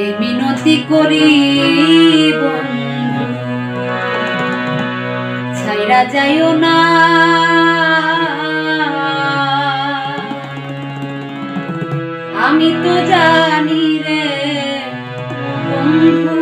এ মিনতি করি ছাইরা যাইও না। আমি তো জানি রে বন্ধু।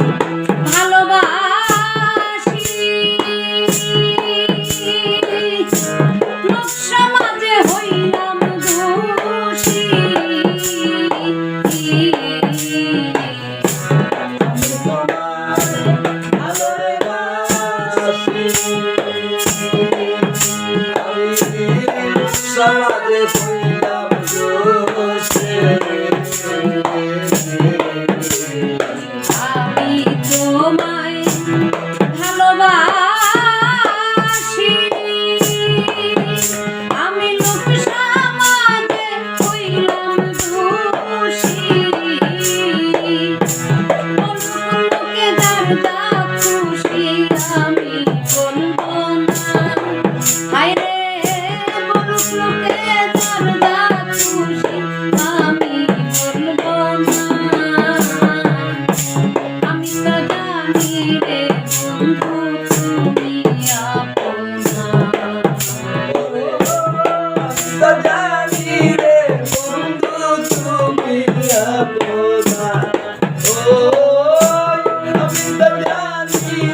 you. you.